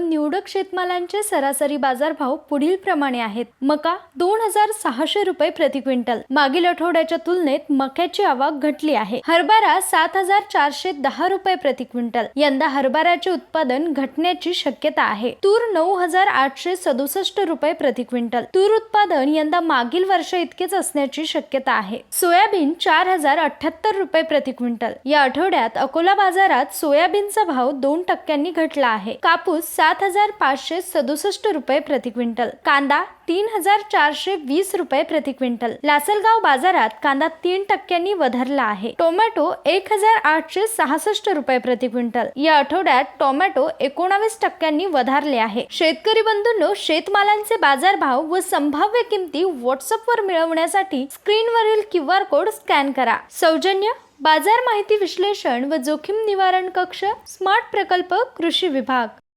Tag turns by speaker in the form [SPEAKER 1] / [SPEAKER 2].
[SPEAKER 1] निवडक शेतमालांचे सरासरी बाजारभाव पुढील प्रमाणे आहेत. मका दोन हजार सहाशे रुपये प्रति क्विंटल. मागील आठवड्याच्या तुलनेत मक्याची आवक घटली आहे. हरभरा सात हजार चारशे दहा रुपये प्रति क्विंटल. यंदा हरभऱ्याचे उत्पादन घटण्याची शक्यता आहे. तूर नऊ हजार आठशे सदुसष्ट रुपये प्रति क्विंटल. तूर उत्पादन यंदा मागील वर्ष इतकेच असण्याची शक्यता आहे. सोयाबीन चार हजार अठ्याहत्तर रुपये प्रति क्विंटल. या आठवड्यात अकोला बाजारात सोयाबीनचा भाव दोन टक्क्यांनी घटला आहे. कापूस सात हजार पाचशे सदुसष्ट रुपये प्रति क्विंटल. कांदा तीन हजार चारशे वीस रुपये प्रति क्विंटल. लासलगाव बाजारात कांदा तीन टक्क्यांनी वधारला आहे. टोमॅटो एक हजार आठशे सहासष्ट रुपये प्रति क्विंटल. या आठवड्यात टोमॅटो एकोणावीस टक्क्यांनी वधारले आहे. शेतकरी बंधूंनो शेतमालांचे बाजारभाव व संभाव्य किमती व्हॉट्सअपवर मिळवण्यासाठी स्क्रीनवरील क्यू आर कोड स्कॅन करा. सौजन्य बाजार माहिती विश्लेषण व जोखीम निवारण कक्ष स्मार्ट प्रकल्प कृषी विभाग.